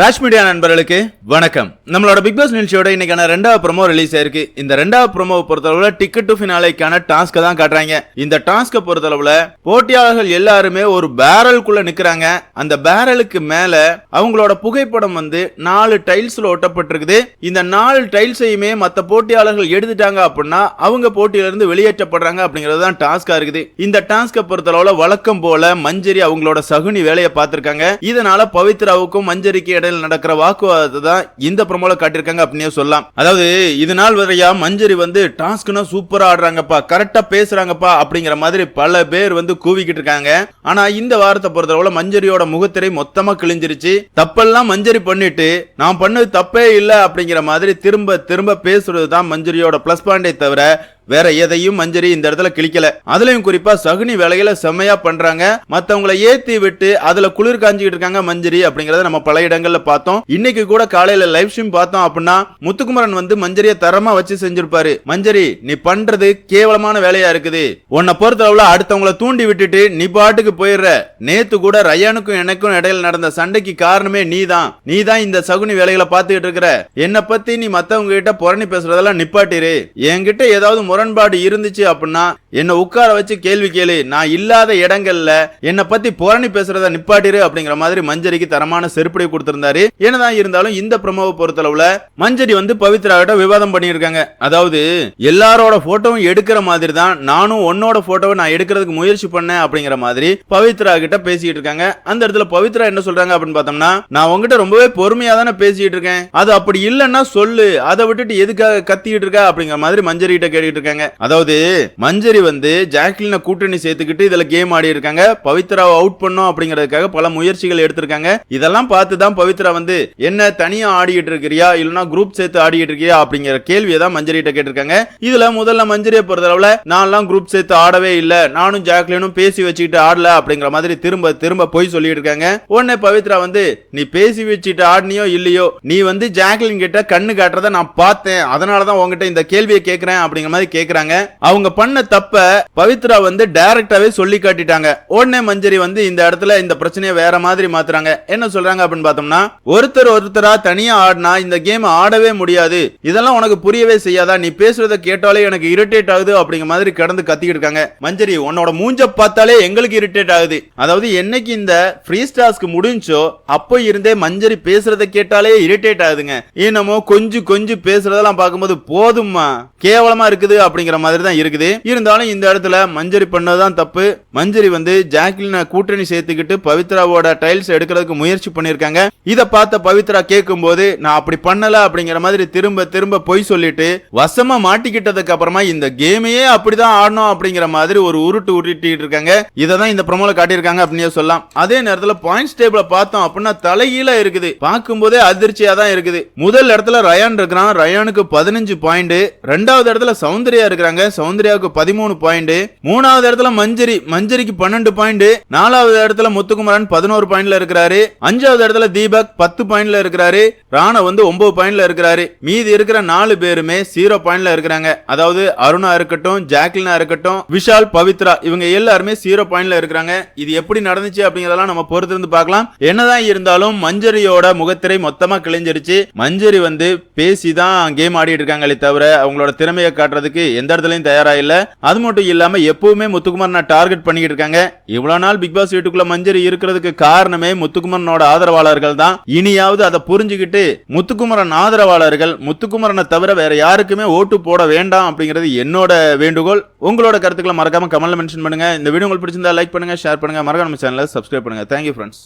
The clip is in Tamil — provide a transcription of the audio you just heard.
ராஜ் மீடியா நண்பர்களுக்கு வணக்கம். நம்மளோட பிக் பாஸ் நிகழ்ச்சியோட இன்னைக்கான ரெண்டாவது ப்ரோமோ ரிலீஸ் ஆயிருக்கு இந்த ரெண்டாவது ப்ரோமோவை பொறுத்தளவுல டிக்கெட் டு ஃபினாலைக்கான டாஸ்க்கை தான் காட்டுறாங்க. இந்த டாஸ்க்கை பொறுத்தளவுல போட்டியாளர்கள் எல்லாருமே ஒரு பேரலுக்குள்ள நிக்கிறாங்க. அந்த பேரலுக்கு மேல அவங்களோட புகைப்படம் வந்து நாலு டைல்ஸ்ல ஒட்டப்பட்டிருக்குது. இந்த நாலு டைல்ஸையுமே மத்த போட்டியாளர்கள் எடுத்துட்டாங்க அப்படின்னா அவங்க போட்டியில இருந்து வெளியேற்றப்படுறாங்க அப்படிங்கிறது தான் டாஸ்கா இருக்குது. இந்த டாஸ்கை பொறுத்தளவுல வழக்கம் போல மஞ்சரி அவங்களோட சகுனி வேலையை பார்த்திருக்காங்க. இதனால பவித்ராவுக்கும் மஞ்சரிக்கு இடையில நடக்கிற வாக்குவாதத்தை தான் இந்த ப்ரமோல காட்டியிருக்காங்க அப்படின்னே சொல்லலாம். அதாவது இது நாள் வரையா மஞ்சரி வந்து டாஸ்க்னா சூப்பரா ஆடுறாங்கப்பா கரெக்டா பேசுறாங்கப்பா அப்படிங்கிற மாதிரி பல பேர் வந்து கூவிக்கிட்டு இருக்காங்க. ஆனா இந்த வாரத்தை பொறுத்தளவுல மஞ்சரியோட முகத்திரை மொத்தமா கிழிஞ்சிருச்சு. தப்பெல்லாம் மஞ்சரி பண்ணிட்டு நான் பண்ணது தப்பே இல்லை அப்படிங்கிற மாதிரி திரும்ப திரும்ப பேசுறது தான் மஞ்சரியோட பிளஸ் பாயிண்டே தவிர வேற எதையும் மஞ்சரி இந்த இடத்துல கிழிக்கல. அதுலயும் குறிப்பா சகுனி வேலையில செம்மையா பண்றாங்க. மத்தவங்களை ஏத்தி விட்டு அதுல குளிர் காஞ்சிக்கிட்டு இருக்காங்க மஞ்சரி அப்படிங்கறத நம்ம பல இடங்கள்ல பார்த்தோம். இன்னைக்கு கூட காலையில லைவ் ஸ்ட்ரீம் பார்த்தோம் அப்படின்னா முத்துக்குமரன் வந்து மஞ்சரிய தரமா வச்சு செஞ்சிருப்பாரு. மஞ்சரி நீ பண்றது கேவலமான வேலையா இருக்குது. உன்னை பொறுத்தளவுல அடுத்தவங்களை தூண்டி விட்டுட்டு நீ பாட்டுக்கு போயிடுற. நேத்து கூட ரயானுக்கும் எனக்கும் இடையில நடந்த சண்டைக்கு காரணமே நீ நீதான். நீதான் இந்த சகுனி வேலைகளை பார்த்துக்கிட்டு இருக்கிற. என்னை பத்தி நீ மத்தவங்க கிட்ட புரணி பேசுறதெல்லாம் நிப்பாட்டிரு. என்கிட்ட ஏதாவது முரண்பாடு இருந்துச்சு அப்படின்னா என்னை உட்கார வச்சு கேள்வி கேளு. நான் இல்லாத இடங்கள்ல என்னை பத்தி புரணி பேசுறத நிப்பாட்டிரு அப்படிங்கிற மாதிரி மஞ்சரிக்கு தரமான செருப்படி கொடுத்திருந்தாரு. என்னதான் இருந்தாலும் இந்த ப்ரமோவை பொறுத்தளவுல மஞ்சரி வந்து பவித்ராகிட்ட விவாதம் பண்ணியிருக்காங்க. அதாவது எல்லாரோட போட்டோவும் எடுக்கிற மாதிரி தான் நானும் உன்னோட போட்டோவை நான் எடுக்கிறதுக்கு முயற்சி பண்ணேன் அப்படிங்கிற மாதிரி பவித்ரா கிட்ட பேசிட்டு இருக்காங்க. அந்த இடத்துல பவித்ரா என்ன சொல்றாங்க அப்படின்னு பார்த்தோம்னா நான் உங்ககிட்ட ரொம்பவே பொறுமையா தானே பேசிட்டு இருக்கேன். அது அப்படி இல்லைன்னா சொல்லு. அதை விட்டுட்டு எதுக்காக கத்திட்டு இருக்க அப்படிங்கிற மாதிரி மஞ்சரி கிட்ட கேட்டுட்டு இருக்காங்க. அதாவது மஞ்சரி வந்து ஜாக்லின கூட்டணி சேர்த்துக்கிட்டு இதுல கேம் ஆடி இருக்காங்க. பவித்ராவை அவுட் பண்ணும் அப்படிங்கிறதுக்காக பல முயற்சிகள் எடுத்திருக்காங்க. இதெல்லாம் பார்த்து தான் பவித்ரா வந்து என்ன தனியா ஆடிட்டு இருக்கிறியா? இல்லனா குரூப் சேர்த்து ஆடிட்டு இருக்கியா அப்படிங்கிற கேள்வியை தான் மஞ்சரி கிட்ட கேட்டிருக்காங்க. இதுல முதல்ல மஞ்சரியை பொறுத்தளவுல நான்லாம் குரூப் சேர்த்து ஆடவே இல்ல. நானும் ஜாக்லினும் பேசி வச்சுக்கிட்டு ஆடல. அப்படிங்கிற மாதிரி திரும்ப திரும்ப போய் சொல்லிட்டு இருக்காங்க. உடனே பவித்ரா வந்து நீ பேசி வச்சுட்டு ஆடினியோ இல்லையோ? நீ வந்து ஜாக்லின் கிட்ட கண்ணு காட்டுறத நான் பார்த்தேன். அதனாலதான் உங்ககிட்ட இந்த கேள்வியை கேட்கிறேன் அப்படிங்கிற மாதிரி கேட்கிறாங்க அவங்க பண்ண தப்பு பவித்ரா வந்து டைரக்டாவே சொல்லி காட்டிட்டாங்க. உடனே மஞ்சரி வந்து இந்த இடத்துல இந்த பிரச்சனையை வேற மாதிரி மாத்துறாங்க. என்ன சொல்றாங்க அப்படின்னு பார்த்தோம்னா ஒருத்தர் ஒருத்தரா தனியா ஆடினா இந்த கேம் ஆடவே முடியாது. இதெல்லாம் உனக்கு புரியவே செய்யாதா? நீ பேசுறத கேட்டாலே எனக்கு இரிட்டேட் ஆகுது அப்படிங்கிற மாதிரி கடந்து கத்திக்கிட்டு இருக்காங்க. மஞ்சரி உன்னோட மூஞ்ச பார்த்தாலே எங்களுக்கு இரிட்டேட் ஆகுது. அதாவது என்னைக்கு இந்த ஃப்ரீ ஸ்டாஸ்க்கு முடிஞ்சோ அப்போ இருந்தே மஞ்சரி பேசுறத கேட்டாலே இரிட்டேட் ஆகுதுங்க. என்னமோ கொஞ்சம் கொஞ்சம் பேசுறதெல்லாம் பார்க்கும்போது போதும்மா. கேவலமா இருக்குது அப்படிங்கிற மாதிரி தான் இருக்குது. இருந்தாலும் இந்த இடத்துல மஞ்சரி பண்ணதான் தப்பு. மஞ்சரி வந்து ஜாக்லினை கூட்டணி சேர்த்துக்கிட்டு பவித்ராவோட டைல்ஸ் எடுக்கிறதுக்கு முயற்சி பண்ணிருக்காங்க இதை பார்த்த பவித்ரா கேட்கும் போது நான் அப்படி பண்ணல அப்படிங்கிற மாதிரி திரும்ப திரும்ப பொய் சொல்லிட்டு வசமா மாட்டிக்கிட்டதுக்கு அப்புறமா இந்த கேமையே அப்படிதான் ஆடணும் அப்படிங்கிற மாதிரி ஒரு உருட்டு உருட்டிட்டு இருக்காங்க. இதை தான் இந்த ப்ரோமோல காட்டியிருக்காங்க அப்படின்னு சொல்லலாம். அதே நேரத்துல பாயிண்ட்ஸ் டேபிள பார்த்தோம் அப்படின்னா தலைகீழா இருக்குது. பார்க்கும்போதே அதிர்ச்சியா தான் இருக்குது. முதல் இடத்துல ரயான் இருக்கிறான். ரயானுக்கு பதினஞ்சு பாயிண்ட் ரெண்டாவது இடத்துல சௌந்தர்யா இருக்கிறாங்க. சௌந்தர்யாவுக்கு பதிமூணு பாயிண்ட் மூணாவது இடத்துல மஞ்சரி மஞ்சரிக்கு பன்னெண்டு பாயிண்ட் நாலாவது இடத்துல முத்துக்குமரன் பதினோரு பாயிண்ட்ல இருக்கிறாரு. அஞ்சாவது இடத்துல தீபக் பத்து பாயிண்ட்ல இருக்கிறாரு. ராணா வந்து ஒன்பது பாயிண்ட்ல இருக்கிறாரு. மீதி இருக்கிற நாலு பேருமே ஜீரோ பாயிண்ட்ல இருக்கிறாங்க. அதாவது அருணா இருக்கட்டும் ஜாக்லினா இருக்கட்டும் விஷால் பவித்ரா இவங்க எல்லாருமே ஜீரோ பாயிண்ட்ல இருக்கிறாங்க. இது எப்படி நடந்துச்சு அப்படிங்கறதெல்லாம் நம்ம பொறுத்திருந்து பார்க்கலாம். என்னதான் இருந்தாலும் மஞ்சரியோட முகத்திரை மொத்தமா கிழிஞ்சிருச்சு. மஞ்சரி வந்து பேசி தான் கேம் ஆடிட்டு இருக்காங்களே தவிர அவங்களோட திறமையை காட்டுறதுக்கு எந்த இடத்துலயும் தயாரா இல்ல. அது மட்டும் இல்லாமல் எப்பவுமே முத்துக்குமார் நான் டார்கெட் பண்ணிக்கிட்டு இருக்காங்க. இவ்வளோ நாள் பிக் பாஸ் வீட்டுக்குள்ள மஞ்சரி இருக்கிறதுக்கு காரணமே முத்துக்குமரனோட ஆதரவாளர்கள் தான். இனியாவது அதை புரிஞ்சுக்கிட்டு முத்துக்குமரன் ஆதரவாளர்கள் முத்துக்குமரனை தவிர வேற யாருக்குமே ஓட்டு போட வேண்டாம் அப்படிங்கிறது என்னோட வேண்டுகோள். உங்களோட கருத்துக்களை மறக்காம கமெண்ட்ல மென்ஷன் பண்ணுங்க. இந்த வீடியோ உங்களுக்கு பிடிச்சிருந்தா லைக் பண்ணுங்க ஷேர் பண்ணுங்க. மறக்காம சேனலை சப்ஸ்கிரைப் பண்ணுங்க. Thank you friends